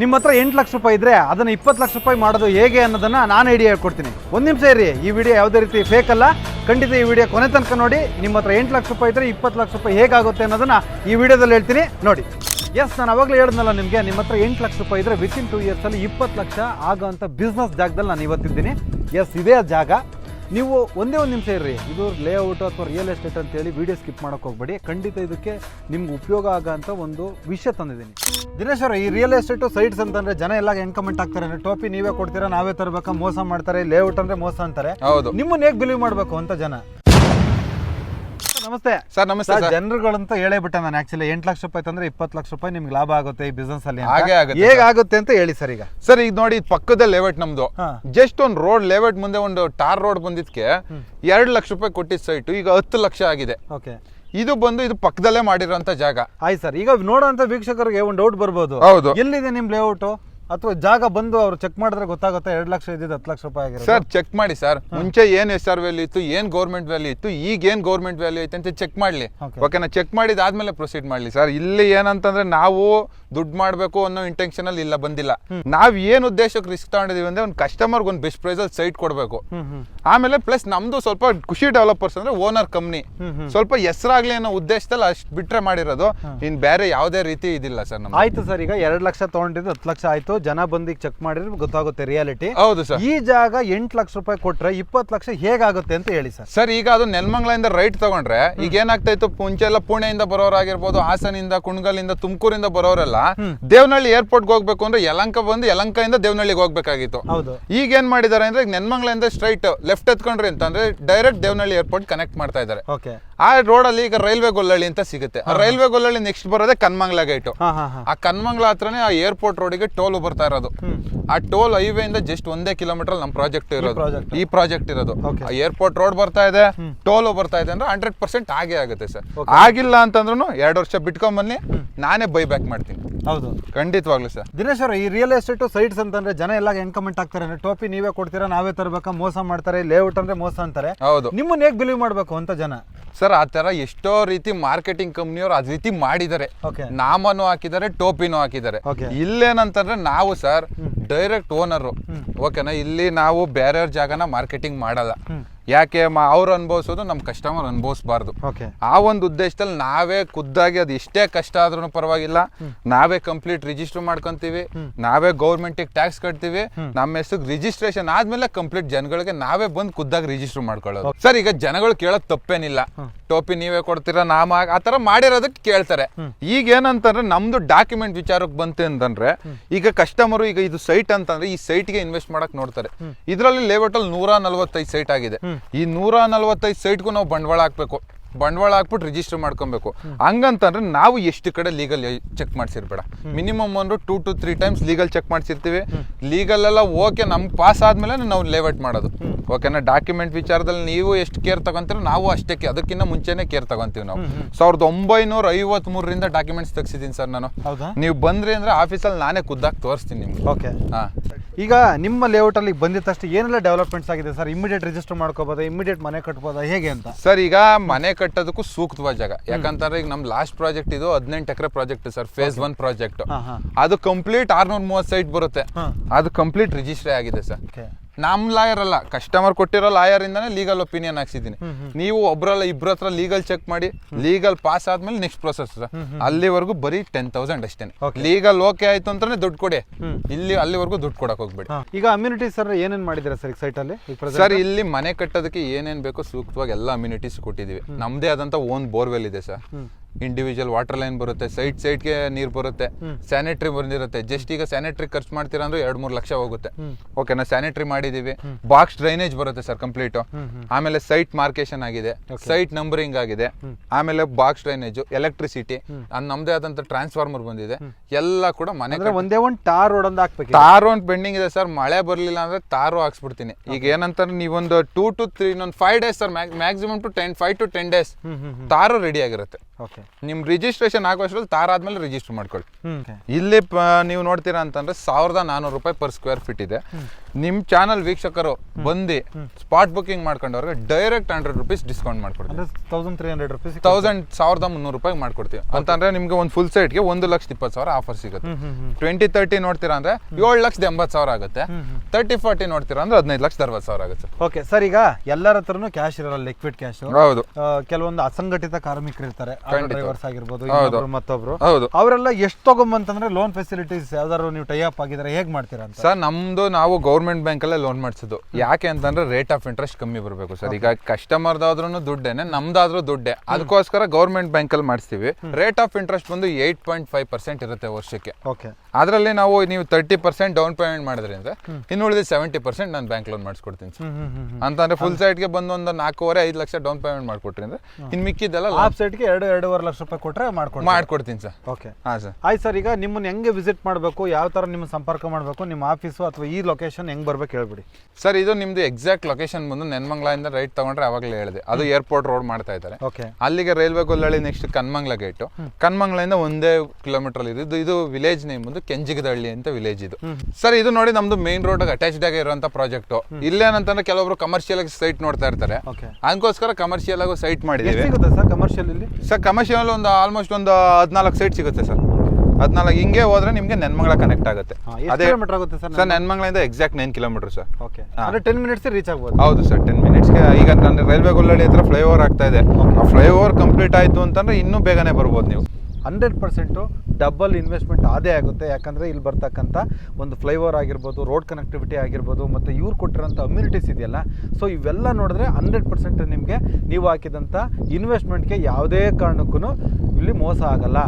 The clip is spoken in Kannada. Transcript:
ನಿಮ್ಮ ಹತ್ರ ಎಂಟು ಲಕ್ಷ ರೂಪಾಯಿ ಇದ್ರೆ ಅದನ್ನ ಇಪ್ಪತ್ತು ಲಕ್ಷ ರೂಪಾಯಿ ಮಾಡೋದು ಹೇಗೆ ಅನ್ನೋದನ್ನ ನಾನು ಐಡಿಯಾ ಹೇಳ್ಕೊಡ್ತೀನಿ ಒಂದು ನಿಮಿಷ ಇರಿ, ಈ ವಿಡಿಯೋ ಯಾವುದೇ ರೀತಿ ಫೇಕ್ ಅಲ್ಲ. ಖಂಡಿತ ಈ ವಿಡಿಯೋ ಕೊನೆ ತನಕ ನೋಡಿ, ನಿಮ್ಮ ಹತ್ರ ಎಂಟು ಲಕ್ಷ ರೂಪಾಯಿ ಇದ್ರೆ ಇಪ್ಪತ್ತು ಲಕ್ಷ ರೂಪಾಯಿ ಹೇಗಾಗುತ್ತೆ ಅನ್ನೋದನ್ನ ಈ ವಿಡಿಯೋದಲ್ಲಿ ಹೇಳ್ತೀನಿ. ನೋಡಿ. ಎಸ್ ನಾನು ಅವಾಗಲೇ ಹೇಳಿದ್ನಲ್ಲ ನಿಮಗೆ, ನಿಮ್ಮ ಹತ್ರ ಎಂಟು ಲಕ್ಷ ರೂಪಾಯಿ ಇದ್ರೆ ವಿತಿನ್ ಟೂ ಇಯರ್ಸಲ್ಲಿ ಇಪ್ಪತ್ತು ಲಕ್ಷ ಆಗೋಂಥ ಬಿಸ್ನೆಸ್ ಜಾಗದಲ್ಲಿ ನಾನು ಇವತ್ತಿದ್ದೀನಿ. ಎಸ್ ಇದೇ ಜಾಗ. ನೀವು ಒಂದೇ ಒಂದು ನಿಮಿಷ ಇರ್ರಿ. ಇದು ಲೇಔಟ್ ಅಥವಾ ರಿಯಲ್ ಎಸ್ಟೇಟ್ ಅಂತೇಳಿ ವಿಡಿಯೋ ಸ್ಕಿಪ್ ಮಾಡೋಕೆ ಹೋಗ್ಬೇಡಿ. ಖಂಡಿತ ಇದಕ್ಕೆ ನಿಮ್ಗೆ ಉಪಯೋಗ ಆಗೋಂಥ ಒಂದು ವಿಷಯ ತಂದಿದ್ದೀನಿ. ದಿನೇಶ್ ಅವರ ಈ ರಿಯಲ್ ಎಸ್ಟೇಟು ಸೈಟ್ಸ್ ಅಂತಂದ್ರೆ ಜನ ಎಲ್ಲ ಹೆಂಗ್ ಕಮೆಂಟ್ ಆಗ್ತಾರೆ ಅಂದ್ರೆ ಟೋಪಿ ನೀವೇ ಕೊಡ್ತೀರಾ ನಾವೇ ತರಬೇಕಾ? ಮೋಸ ಮಾಡ್ತಾರೆ ಲೇಔಟ್ ಅಂದ್ರೆ ಮೋಸ ಅಂತಾರೆ. ಹೌದು. ನಿಮ್ಮನ್ನ ಹೇಗೆ ಬಿಲೀವ್ ಮಾಡಬೇಕು ಅಂತ ಜನ? ನಮಸ್ತೆ. ಸರ್ ನಮಸ್ತೆ ಸರ್ ಅಂತ ಜನರುಗಳಂತ ಹೇಳೇ ಬಿಟ್ಟೆ ನಾನು ಆಕ್ಚುಲಿ ಎಂಟು ಲಕ್ಷ ರೂಪಾಯಿ ತಂದ್ರೆ ಇಪ್ಪತ್ತು ಲಕ್ಷ ರೂಪಾಯಿ ನಿಮ್ಗೆ ಲಾಭ ಆಗುತ್ತೆ ಈ ಬಿಸ್ನೆಸ್ ಅಲ್ಲಿ ಅಂತ. ಹಾಗೆ ಆಗುತ್ತೆ ಹೇಗಾಗುತ್ತೆ ಅಂತ ಹೇಳಿ ಸರ್ ಈಗ. ಸರ್ ಈಗ ನೋಡಿ ಇದ್ ಪಕ್ಕದ ಲೇಔಟ್ ನಮ್ದು. ಹಾ. ಜಸ್ಟ್ ಒಂದು ರೋಡ್ ಲೇಔಟ್ ಮುಂದೆ ಒಂದು ಟಾರ್ ರೋಡ್ ಬಂದಿದ್ಕೆ ಎರಡು ಲಕ್ಷ ರೂಪಾಯಿ ಕೊಟ್ಟಿದ್ದ ಸೈಟು ಈಗ ಹತ್ತು ಲಕ್ಷ ಆಗಿದೆ. ಓಕೆ. ಇದು ಬಂದು ಇದು ಪಕ್ಕದಲ್ಲೇ ಮಾಡಿರೋಂಥ ಜಾಗ. ಆಯ್ತು ಸರ್ ಈಗ ನೋಡೋಂಥ ವೀಕ್ಷಕರಿಗೆ ಒಂದು ಡೌಟ್ ಬರ್ಬೋದು. ಹೌದು. ಎಲ್ಲಿದೆ ನಿಮ್ ಲೇಔಟ್? ಅಥವಾ ಜಾಗ ಬಂದು ಅವ್ರು ಚೆಕ್ ಮಾಡಿದ್ರೆ ಗೊತ್ತಾಗುತ್ತೆ ಎರಡು ಲಕ್ಷ ಇದ್ದಿದ್ದು ಹತ್ತು ಲಕ್ಷ ರೂಪಾಯಿ ಆಗಿರೋದು. ಸರ್ ಚೆಕ್ ಮಾಡಿ ಸರ್. ಮುಂಚೆ ಏನ್ ಎಸ್ ಆರ್ ವ್ಯಾಲ್ಯೂ ಇತ್ತು ಏನ್ ಗೌರ್ಮೆಂಟ್ ವ್ಯಾಲ್ಯೂ ಇತ್ತು ಈಗ ಏನ್ ಗೌರ್ಮೆಂಟ್ ವ್ಯಾಲ್ಯೂ ಐತೆ ಅಂತ ಚೆಕ್ ಮಾಡ್ಲಿ. Okay. ಓಕೆನಾ ಚೆಕ್ ಮಾಡಿದಾದ್ಮೇಲೆ ಪ್ರೊಸೀಡ್ ಮಾಡ್ಲಿ ಸರ್. ಇಲ್ಲಿ ಏನಂತಂದ್ರೆ ನಾವು ದುಡ್ಡು ಮಾಡಬೇಕು ಅನ್ನೋ ಇಂಟೆನ್ಷನ್ ಅಲ್ಲಿ ಇಲ್ಲ ಬಂದಿಲ್ಲ. ನಾವ್ ಏನ್ ಉದ್ದೇಶಕ್ಕೆ ರಿಸ್ಕ್ ತಗೊಂಡಿದೀವಿ ಅಂದ್ರೆ ಒಂದು ಕಸ್ಟಮರ್ ಒಂದು ಬೆಸ್ಟ್ ಪ್ರೈಸ್ ಅಲ್ಲಿ ಸೈಟ್ ಕೊಡಬೇಕು. ಹ್ಮ್ ಹ್ಮ್. ಆಮೇಲೆ ಪ್ಲಸ್ ನಮ್ದು ಸ್ವಲ್ಪ ಖುಷಿ ಡೆವಲಪರ್ಸ್ ಅಂದ್ರೆ ಓನರ್ ಕಂಪ್ನಿ ಹ್ಮ್ ಹ್ಮ್. ಸ್ವಲ್ಪ ಹೆಸರಾಗ್ಲಿ ಅನ್ನೋ ಉದ್ದೇಶದಲ್ಲಿ ಅಷ್ಟು ಬಿಟ್ರೆ ಮಾಡಿರೋದು. ಇನ್ ಬೇರೆ ಯಾವುದೇ ರೀತಿ ಇದಿಲ್ಲ ಸರ್ ನಮ್ಗೆ ಆಯ್ತು ಸರ್ ಈಗ ಎರಡು ಲಕ್ಷ ತಗೊಂಡಿದ್ದು ಹತ್ತು ಲಕ್ಷ ಆಯ್ತು. ಜನ ಬಂದು ಈಗ ಚೆಕ್ ಮಾಡಿದ್ರೆ ಗೊತ್ತಾಗುತ್ತೆ ರಿಯಾಲಿಟಿ ಹೌದು ಸರ್. ಈ ಜಾಗ ಎಂಟು ಲಕ್ಷ ರೂಪಾಯಿ ಕೊಟ್ರೆ ಇಪ್ಪತ್ತು ಲಕ್ಷ ಹೇಗಾಗುತ್ತೆ ಅಂತ ಹೇಳಿ ಸರ್. ಸರ್ ಈಗ ಅದು ನೆಲಮಂಗ್ಲಿಂದ ರೈಟ್ ತಗೊಂಡ್ರೆ ಈಗ ಏನಾಗ್ತಾ ಇತ್ತು ಮುಂಚೆ ಎಲ್ಲ ಪುಣೆಯಿಂದ ಬರೋರಾಗಿರ್ಬೋದು ಹಾಸನಿಂದ ಕುಣಗಲಿಂದ ತುಮಕೂರಿಂದ ಬರೋರೆಲ್ಲ ದೇವನಹಳ್ಳಿ ಏರ್ಪೋರ್ಟ್ಗೆ ಹೋಗ್ಬೇಕು ಅಂದ್ರೆ ಯಲಂಕ ಬಂದು ಯಲಂಕದಿಂದ ದೇವನಹಳ್ಳಿಗೆ ಹೋಗ್ಬೇಕಾಗಿತ್ತು. ಹೌದು. ಈಗ ಏನ್ ಮಾಡಿದ್ದಾರೆ ಅಂದ್ರೆ ನೆಲಮಂಗ್ಲಿಂದ ಸ್ಟ್ರೈಟ್ ಲೆಫ್ಟ್ ಎತ್ಕೊಂಡ್ರಿ ಅಂತಂದ್ರೆ ಡೈರೆಕ್ಟ್ ದೇವನಹಳ್ಳಿ ಏರ್ಪೋರ್ಟ್ ಕನೆಕ್ಟ್ ಮಾಡ್ತಾ ಇದ್ದಾರೆ. ಓಕೆ ಆ ರೋಡಲ್ಲಿ ಈಗ ರೈಲ್ವೆ ಗೊಲ್ಲಳ್ಳಿ ಅಂತ ಸಿಗುತ್ತೆ. ಆ ರೈಲ್ವೆ ಗೊಲ್ಲಳ್ಳಿ ನೆಕ್ಸ್ಟ್ ಬರೋದೇ ಕನ್ಮಂಗ್ಲ ಗೇಟು ಹಾ ಹಾ ಹಾ. ಆ ಕನ್ಮಂಗ್ಲ ಹತ್ರನೇ ಆ ಏರ್ಪೋರ್ಟ್ ರೋಡಿಗೆ ಟೋಲ್ ಬರ್ತಾ ಇರೋದು. ಆ ಟೋಲ್ ಹೈವೇ ಇಂದ ಜಸ್ಟ್ ಒಂದೇ ಕಿಲೋಮೀಟರ್ ನಮ್ಮ ಪ್ರಾಜೆಕ್ಟ್ ಇರೋದು. ಈ ಪ್ರಾಜೆಕ್ಟ್ ಇರೋದು. ಆ ಏರ್ಪೋರ್ಟ್ ರೋಡ್ ಬರ್ತಾ ಇದೆ ಟೋಲ್ ಬರ್ತಾ ಇದೆ ಅಂದ್ರೆ ಹಂಡ್ರೆಡ್ ಪರ್ಸೆಂಟ್ ಆಗೇ ಆಗುತ್ತೆ ಸರ್. ಆಗಿಲ್ಲ ಅಂತಂದ್ರೂ ಎರಡು ವರ್ಷ ಬಿಟ್ಕೊಂಬನ್ನಿ ನಾನೇ ಬೈ ಬ್ಯಾಕ್ ಮಾಡ್ತೀನಿ. ಹೌದು. ಖಂಡಿತವಾಗ್ಲೂ ಸರ್. ದಿನೇಶ್ ಅವರು ಈ ರಿಯಲ್ ಎಸ್ಟೇಟ್ ಸೈಟ್ಸ್ ಅಂತಂದ್ರೆ ಜನ ಎಲ್ಲ ಹೆಂಗ್ ಕಮೆಂಟ್ ಆಗ್ತಾರೆ ಅಂದ್ರೆ ಟೋಪಿ ನೀವೇ ಕೊಡ್ತೀರಾ ನಾವೇ ತರಬೇಕಾ ಮೋಸ ಮಾಡ್ತಾರೆ ಲೇಔಟ್ ಅಂದ್ರೆ ಮೋಸ ಅಂತಾರೆ. ಹೌದು. ನಿಮ್ಮನ್ನ ಹೇಗೆ ಬಿಲೀವ್ ಮಾಡಬೇಕು ಅಂತ ಜನ? ಸರ್ ಆ ತರ ಎಷ್ಟೋ ರೀತಿ ಮಾರ್ಕೆಟಿಂಗ್ ಕಂಪ್ನಿಯವರು ಅದ್ ರೀತಿ ಮಾಡಿದ್ದಾರೆ. ನಾಮನು ಹಾಕಿದ್ದಾರೆ ಟೋಪಿನೂ ಹಾಕಿದ್ದಾರೆ. ಇಲ್ಲೇನಂತಂದ್ರೆ ನಾವು ಸರ್ ಡೈರೆಕ್ಟ್ ಓನರು ಓಕೆನಾ? ಇಲ್ಲಿ ನಾವು ಬೇರೆಯವ್ರ ಜಾಗನ ಮಾರ್ಕೆಟಿಂಗ್ ಮಾಡಲ್ಲ. ಯಾಕೆ ಅವ್ರು ಅನುಭವಿಸೋದು ನಮ್ಮ ಕಸ್ಟಮರ್ ಅನ್ಭವಿಸ್ಬಾರ್ದು. ಓಕೆ ಆ ಒಂದು ಉದ್ದೇಶದಲ್ಲಿ ನಾವೇ ಖುದ್ದಾಗಿ ಅದು ಎಷ್ಟೇ ಕಷ್ಟ ಆದ್ರೂ ಪರವಾಗಿಲ್ಲ. ನಾವೇ ಕಂಪ್ಲೀಟ್ ರಿಜಿಸ್ಟರ್ ಮಾಡ್ಕೊಂತೀವಿ. ನಾವೇ ಗೌರ್ಮೆಂಟಿಗೆ ಟ್ಯಾಕ್ಸ್ ಕಟ್ತೀವಿ. ನಮ್ಮ ಹೆಸರು ರಿಜಿಸ್ಟ್ರೇಷನ್ ಆದ್ಮೇಲೆ ಕಂಪ್ಲೀಟ್ ಜನಗಳಿಗೆ ನಾವೇ ಬಂದು ಖುದ್ದಾಗಿ ರಿಜಿಸ್ಟರ್ ಮಾಡ್ಕೊಳ್ಳೋದು. ಸರ್ ಈಗ ಜನಗಳು ಕೇಳೋದು ತಪ್ಪೇನಿಲ್ಲ. ಟೋಪಿ ನೀವೇ ಕೊಡ್ತೀರಾ ನಾಮ ಆ ತರ ಮಾಡಿರೋದಕ್ಕೆ ಕೇಳ್ತಾರೆ. ಈಗ ಏನಂತಂದ್ರೆ ನಮ್ದು ಡಾಕ್ಯುಮೆಂಟ್ ವಿಚಾರಕ್ಕೆ ಬಂತು ಅಂತಂದ್ರೆ ಈಗ ಕಸ್ಟಮರು ಈಗ ಇದು ಸೈಟ್ ಅಂತಂದ್ರೆ ಈ ಸೈಟ್ಗೆ ಇನ್ವೆಸ್ಟ್ ಮಾಡಕ್ ನೋಡ್ತಾರೆ. ಇದರಲ್ಲಿ ಲೇಔಟ್ ಅಲ್ಲಿ ನೂರ ನಲ್ವತ್ತೈದು ಸೈಟ್ ಆಗಿದೆ. ಈ ನೂರ ನಲ್ವತ್ತೈದು ಸೈಟ್ಗೂ ನಾವು ಬಂಡವಾಳ ಹಾಕ್ಬೇಕು. ಬಂಡವಾಳ ಹಾಕ್ಬಿಟ್ಟು ರಿಜಿಸ್ಟರ್ ಮಾಡ್ಕೊಬೇಕು. ಹಂಗಂತಂದ್ರೆ ನಾವು ಎಷ್ಟು ಕಡೆ ಲೀಗಲ್ ಚೆಕ್ ಮಾಡಿಸಿರ್ಬೇಡ. ಮಿನಿಮಮ್ ಒಂದು two to three times legal check ಮಾಡಿಸಿರ್ತೀವಿ. Legal ಎಲ್ಲ ಓಕೆ ನಮ್ಗೆ ಪಾಸ್ ಆದ್ಮೇಲೆ ನಾವು ಲೇಔಟ್ ಮಾಡೋದು. ಓಕೆನಾ ಡಾಕ್ಯುಮೆಂಟ್ ವಿಚಾರದಲ್ಲಿ ನೀವು ಎಷ್ಟು ಕೇರ್ ತಗೊಂತೀರೋ ನಾವು ಅಷ್ಟೇ ಅದಕ್ಕಿಂತ ಮುಂಚೆನೆ ಕೇರ್ ತಗೊಂತೀವಿ ನಾವು. ಸಾವಿರದ ಒಂಬೈನೂರ ಐವತ್ತ್ ಮೂರರಿಂದ ಡಾಕ್ಯುಮೆಂಟ್ಸ್ ತೆಗ್ಸಿದ್ದೀನಿ ಸರ್ ನಾನು. ನೀವು ಬಂದ್ರಿ ಅಂದ್ರೆ ಆಫೀಸಲ್ಲಿ ನಾನೇ ಖುದ್ದಾಗಿ ತೋರಿಸ್ತೀನಿ ನಿಮ್ಗೆ. ಓಕೆ ಹಾ. ಈಗ ನಿಮ್ಮ ಲೇಔಟ್ ಅಲ್ಲಿ ಬಂದಿದ ತಕ್ಷಣ ಏನೆಲ್ಲ ಡೆವಲಪ್ಮೆಂಟ್ಸ್ ಆಗಿದೆ ಸರ್? ಇಮಿಡಿಯೇಟ್ ರಿಜಿಸ್ಟರ್ ಮಾಡ್ಕೋಬೋದಾ? ಇಮಿಡಿಯೇಟ್ ಮನೆ ಕಟ್ಬೋದಾ? ಹೇಗೆ ಅಂತ? ಸರ್ ಈಗ ಮನೆ ಕಟ್ಟೋದಕ್ಕೂ ಸೂಕ್ತವಾದ ಜಾಗ. ಯಾಕಂತಂದ್ರೆ ಈಗ ನಮ್ ಲಾಸ್ಟ್ ಪ್ರಾಜೆಕ್ಟ್ ಇದು ಹದಿನೆಂಟು acre project sir phase one project ಅದು ಕಂಪ್ಲೀಟ್ ಆರ್ನೂರ ಮೂವತ್ತು ಸೈಟ್ ಬರುತ್ತೆ. ಅದು ಕಂಪ್ಲೀಟ್ ರಿಜಿಸ್ಟ್ರೇ ಆಗಿದೆ ಸರ್ ನಮ್ ಲಾಯರ್ ಅಲ್ಲ ಕಸ್ಟಮರ್ ಕೊಟ್ಟಿರೋ ಲಾಯರ್ ಇಂದಾನೆ ಲೀಗಲ್ ಒಪಿನಿಯನ್ ಹಾಕ್ಸಿದ್ದೀನಿ. ನೀವು ಒಬ್ರಲ್ಲ ಇಬ್ರ ಹತ್ರ ಲೀಗಲ್ ಚೆಕ್ ಮಾಡಿ ಲೀಗಲ್ ಪಾಸ್ ಆದ್ಮೇಲೆ ನೆಕ್ಸ್ಟ್ ಪ್ರೊಸೆಸ್ ಅಲ್ಲಿವರೆಗೂ ಬರೀ ಟೆನ್ ತೌಸಂಡ್ ಅಷ್ಟೇ. ಲೀಗಲ್ ಓಕೆ ಆಯ್ತು ಅಂತಾನೆ ದುಡ್ಡು ಕೊಡಿ. ಇಲ್ಲಿ ಅಲ್ಲಿವರೆಗೂ ದುಡ್ಡು ಕೊಡಕ್ ಹೋಗ್ಬೇಡಿ. ಈಗ ಅಮ್ಯುನಿಟೀಸ್ ಸರ್ ಏನೇನ್ ಮಾಡಿದ್ರೆ ಸರ್ ಸೈಟ್ ಅಲ್ಲಿ? ಸರ್ ಇಲ್ಲಿ ಮನೆ ಕಟ್ಟೋದಕ್ಕೆ ಏನೇನ್ ಬೇಕೋ ಸೂಕ್ತವಾಗಿ ಎಲ್ಲ ಅಮ್ಯುನಿಟೀಸ್ ಕೊಟ್ಟಿದೀವಿ ನಮ್ದೇ ಆದಂತ ಓನ್ ಬೋರ್ವೆಲ್ ಇದೆ ಸರ್ ಇಂಡಿವಿಜುವಲ್ ವಾಟರ್ ಲೈನ್ ಬರುತ್ತೆ ಸೈಡ್ ಸೈಟ್ಗೆ ನೀರು ಬರುತ್ತೆ ಸ್ಯಾನಿಟರಿ ಬಂದಿರುತ್ತೆ. ಜಸ್ಟ್ ಈಗ ಸ್ಯಾನಿಟರಿ ಖರ್ಚು ಮಾಡ್ತೀರಾ ಅಂದ್ರೆ ಎರಡು ಮೂರು ಲಕ್ಷ ಹೋಗುತ್ತೆ. ಓಕೆನಾ ಸ್ಯಾನಿಟರಿ ಮಾಡಿದೀವಿ. ಬಾಕ್ಸ್ ಡ್ರೈನೇಜ್ ಬರುತ್ತೆ ಸರ್ ಕಂಪ್ಲೀಟ್ ಆಮೇಲೆ ಸೈಟ್ ಮಾರ್ಕೇಶನ್ ಆಗಿದೆ. ಸೈಟ್ ನಂಬರಿಂಗ್ ಆಗಿದೆ. ಆಮೇಲೆ ಬಾಕ್ಸ್ ಡ್ರೈನೇಜ್ ಎಲೆಕ್ಟ್ರಿಸಿಟಿ ನಮ್ದೇ ಆದಂತ ಟ್ರಾನ್ಸ್ಫಾರ್ಮರ್ ಬಂದಿದೆ. ಎಲ್ಲ ಕೂಡ ಮನೆ ಒಂದೇ ಒಂದು ಟಾರ್ ರೋಡ್ ಒಂದು ಹಾಕ್ಬೇಕು ಟಾರ್ ಒಂದು ಪೆಂಡಿಂಗ್ ಇದೆ ಸರ್. ಮಳೆ ಬರಲಿಲ್ಲ ಅಂದ್ರೆ ತಾರು ಹಾಕ್ಸ್ಬಿಡ್ತೀನಿ. ಈಗ ಏನಂತಾರೆ ನೀವೊಂದು ಟೂ ಟು ತ್ರೀ ಇನ್ನೊಂದು five days sir maximum to ten five to ten days tar ready ಆಗಿರುತ್ತೆ. ಓಕೆ ನಿಮ್ಮ ರಿಜಿಸ್ಟ್ರೇಷನ್ ಆಗೋಷ್ಟರಲ್ಲಿ ತಾರಾದ್ಮೇಲೆ ರಿಜಿಸ್ಟರ್ ಮಾಡ್ಕೊಳ್ಳಿ. ಇಲ್ಲಿ ನೀವು ನೋಡ್ತೀರಾ ಅಂತಂದ್ರೆ ಸಾವಿರದ ನಾನೂರು ರೂಪಾಯಿ ಪರ್ ಸ್ಕ್ವೇರ್ ಫೀಟ್ ಇದೆ. ನಿಮ್ಮ ಚಾನಲ್ ವೀಕ್ಷಕರು ಬಂದು ಸ್ಪಾಟ್ ಬುಕಿಂಗ್ ಮಾಡ್ಕೊಂಡವ್ರಿಗೆ ಡೈರೆಕ್ಟ್ ಹಂಡ್ರೆಡ್ ರುಪೀಸ್ ಡಿಸ್ಕೌಂಟ್ ಮಾಡ್ಕೊಡ್ತೀವಿ. Thousand three hundred rupees thousand ಸಾವಿರದ ಮುನ್ನೂರು ರೂಪಾಯಿ ಮಾಡ್ಕೊಡ್ತೀವಿ. ಅಂತಂದ್ರೆ ನಿಮ್ಗೆ ಒಂದು ಫುಲ್ ಸೈಟ್ಗೆ ಒಂದು ಲಕ್ಷದ ಇಪ್ಪತ್ತು ಸಾವಿರ ಆಫರ್ ಸಿಗುತ್ತೆ. ಟ್ವೆಂಟಿ ತರ್ಟಿ ನೋಡ್ತೀರಾ ಅಂದ್ರೆ ಏಳು ಲಕ್ಷದ ಎಂಬತ್ತು ಸಾವಿರ ಆಗುತ್ತೆ. ತರ್ಟಿ ಫಾರ್ಟಿ ನೋಡ್ತೀರಾ ಅಂದ್ರೆ ಹದಿನೈದು ಲಕ್ಷದ ಅರವತ್ತು ಸಾವಿರ ಆಗುತ್ತೆ. ಓಕೆ ಸರ್ ಈಗ ಎಲ್ಲರ ಹತ್ರನು ಕ್ಯಾಶ್ ಇರಲ್ಲ ಲಿಕ್ವಿಡ್ ಕ್ಯಾಶ್ ಹೌದು. ಕೆಲವೊಂದು ಅಸಂಘಟಿತ ಕಾರ್ಮಿಕರು ಇರ್ತಾರೆ. ಡ್ರೈವರ್ಸ್ ಆಗಿರ್ಬೋದು. ಇನ್ನೊಬ್ರು ಮತ್ತೊಬ್ರು. ಹೌದು. ಅವರೆಲ್ಲ ಎಷ್ಟು ತಗೊಂಬಂತಂದ್ರೆ ಲೋನ್ ಫೆಸಿಲಿಟೀಸ್ ಯಾವ್ದಾದ್ರು ನೀವು ಟೈ ಅಪ್ ಆಗಿದ್ರೆ ಹೇಗೆ ಮಾಡ್ತೀರಾ ಅಂತ? ಸರ್ ನಮ್ದು ನಾವು ಗೌರ್ಮೆಂಟ್ ಬ್ಯಾಂಕಲ್ಲೇ ಲೋನ್ ಮಾಡಿಸೋದು. ಯಾಕೆ ಅಂತಂದ್ರೆ ರೇಟ್ ಆಫ್ ಇಂಟ್ರೆಸ್ಟ್ ಕಮ್ಮಿ ಬರಬೇಕು ಸರ್. ಈಗ ಕಸ್ಟಮರ್ದಾದ್ರೂ ದುಡ್ಡೇನೆ ನಮ್ದಾದ್ರೂ ದುಡ್ಡೆ. ಅದಕ್ಕೋಸ್ಕರ ಗೌರ್ಮೆಂಟ್ ಬ್ಯಾಂಕಲ್ಲಿ ಮಾಡಿಸ್ತೀವಿ. ರೇಟ್ ಆಫ್ ಇಂಟ್ರೆಸ್ಟ್ ಬಂದು ಏಟ್ ಪಾಯಿಂಟ್ ಫೈವ್ ಪರ್ಸೆಂಟ್ ಇರುತ್ತೆ ವರ್ಷಕ್ಕೆ. ಓಕೆ ಅದರಲ್ಲಿ ನಾವು ನೀವು ತರ್ಟಿ ಪರ್ಸೆಂಟ್ ಡೌನ್ ಪೇಮೆಂಟ್ ಮಾಡಿದ್ರಿ ಅಂದ್ರೆ ಇನ್ನು ಉಳಿದ ಸೆವೆಂಟಿ ಪರ್ಸೆಂಟ್ ನಾನು ಬ್ಯಾಂಕ್ ಲೋನ್ ಮಾಡಿಸ್ಕೊಡ್ತೀನಿ ಸರ್. ಅಂದ್ರೆ ಫುಲ್ ಹ್ಮ್ಗೆ ಅಂತಂದ್ರೆ ಫುಲ್ ಸೈಟ್ಗೆ ಬಂದು ಒಂದು ನಾಲ್ಕೂವರೆ ಐದು ಲಕ್ಷ ಡೌನ್ ಪೇಮೆಂಟ್ ಮಾಡ್ಕೊಟ್ರಿ ಅಂದ್ರೆ ಇನ್ನು ಮಿಕ್ಕಿದ್ದೆಲ್ಲ ಆಫ್ ಸೈಟ್ಗೆ ಎರಡು ಎರಡೂವರೆ ಲಕ್ಷ ರೂಪಾಯಿ ಕೊಟ್ರೆ ಮಾಡ್ಕೊಂಡು ಮಾಡ್ಕೊಡ್ತೀನಿ ಸರ್. ಓಕೆ ಹಾಂ ಸರ್. ಆಯ್ತು ಸರ್ ಈಗ ನಿಮ್ಮನ್ನ ಹೆಂಗೆ ವಿಸಿಟ್ ಮಾಡಬೇಕು ಯಾವ ಥರ ನಿಮ್ಮ ಸಂಪರ್ಕ ಮಾಡಬೇಕು ನಿಮ್ಮ ಆಫೀಸು ಅಥವಾ ಈ ಲೊಕೇಶನ್ ಹೆಂಗೆ ಬರ್ಬೇಕು ಹೇಳ್ಬಿಡಿ. ಸರ್ ಇದು ನಿಮ್ದು ಎಕ್ಸಾಕ್ಟ್ ಲೊಕೇಶನ್ ಬಂದು ನೆನ್ಮಂಗ್ಲಿಂದ ರೈಟ್ ತಗೊಂಡ್ರೆ ಅವಾಗಲೇ ಹೇಳಿದೆ. ಅದು ಏರ್ಪೋರ್ಟ್ ರೋಡ್ ಮಾಡ್ತಾ ಇದ್ದಾರೆ. ಓಕೆ ಅಲ್ಲಿಗೆ railway Gollahalli next Kanamangala gate ಕನ್ಮಂಗ್ಲಿಂದ ಒಂದೇ ಕಿಲೋಮೀಟರ್ ಇದು. ಇದು ವಿಲೇಜ್ ನೇಮ್ ಬಂದು ಕೆಂಜಿಗದಹಳ್ಳಿ ಅಂತ ವಿಲೇಜ್ ಇದು. ಸರ್ ಇದು ನೋಡಿ ನಮ್ದು ಮೇನ್ ರೋಡ್ ಅಟ್ಯಾಚ್ಡ್ ಆಗಿ ಇರುವಂತ ಪ್ರಾಜೆಕ್ಟ್ ಇಲ್ಲೇನಂತಂದ್ರೆ ಕೆಲವೊಬ್ರು ಕಮರ್ಷಿಯಲ್ ಆಗಿ ಸೈಟ್ ನೋಡ್ತಾ ಇರ್ತಾರೆ. ಅದಕ್ಕೋಸ್ಕರ ಕಮರ್ಷಿಯಲ್ ಆಗಿ ಸೈಟ್ ಮಾಡಿದೀವಿ. ಸರ್ ಕಮರ್ಷಿಯಲ್ ಇಲ್ಲಿ? ಸರ್ ಕಮರ್ಷಿಯಲ್ ಒಂದು ಆಲ್ಮೋಸ್ಟ್ ಒಂದು ಹದಿನಾಲ್ಕು ಸೈಟ್ ಸಿಗುತ್ತೆ ಸರ್. ಹದಿನಾಲ್ಕು ಹಿಂಗೆ ಹೋದ್ರೆ ನಿಮ್ಗೆ ನೆನ್ಮಂಗ್ಳ ಕನೆಕ್ಟ್ ಆಗುತ್ತೆ. ಅದೇ ಕಿಲೋಮೀಟರ್ ಆಗುತ್ತೆ sir sir ನೆನ್ಮಂಗ್ಲಿಂದ exact nine kilometre sir. Okay ಅಂದ್ರೆ ಅಂದರೆ ಟೆನ್ ಮಿನಿಟ್ಸ್ ರೀಚ್ ಆಗ್ಬೋದು ಹೌದು ಸರ್ ಟೆನ್ ಮಿನಿಟ್ಸ್ಗೆ ಈಗ ನನ್ನ ರೈಲ್ವೆ ಗೊಲ್ಲಳ್ಳಿ ಹತ್ರ ಫ್ಲೈಓವರ್ ಆಗ್ತಾ ಇದೆ. ಆ ಫ್ಲೈಓವರ್ ಕಂಪ್ಲೀಟ್ ಆಯಿತು ಅಂತಂದ್ರೆ ಇನ್ನೂ ಬೇಗನೆ ಬರ್ಬೋದು ನೀವು. ಹಂಡ್ರೆಡ್ ಪರ್ಸೆಂಟು ಡಬಲ್ ಇನ್ವೆಸ್ಟ್ಮೆಂಟ್ ಅದೇ ಆಗುತ್ತೆ. ಯಾಕಂದರೆ ಇಲ್ಲಿ ಬರ್ತಕ್ಕಂಥ ಒಂದು ಫ್ಲೈಓವರ್ ಆಗಿರ್ಬೋದು ರೋಡ್ ಕನೆಕ್ಟಿವಿಟಿ ಆಗಿರ್ಬೋದು, ಮತ್ತು ಇವ್ರು ಕೊಟ್ಟಿರೋಂಥ ಅಮ್ಯುನಿಟೀಸ್ ಇದೆಯಲ್ಲ. ಸೊ ಇವೆಲ್ಲ ನೋಡಿದ್ರೆ ಹಂಡ್ರೆಡ್ ಪರ್ಸೆಂಟ್ ನಿಮಗೆ ನೀವು ಹಾಕಿದಂಥ ಇನ್ವೆಸ್ಟ್ಮೆಂಟ್ಗೆ ಯಾವುದೇ ಕಾರಣಕ್ಕೂ ಇಲ್ಲಿ ಮೋಸ ಆಗಲ್ಲ.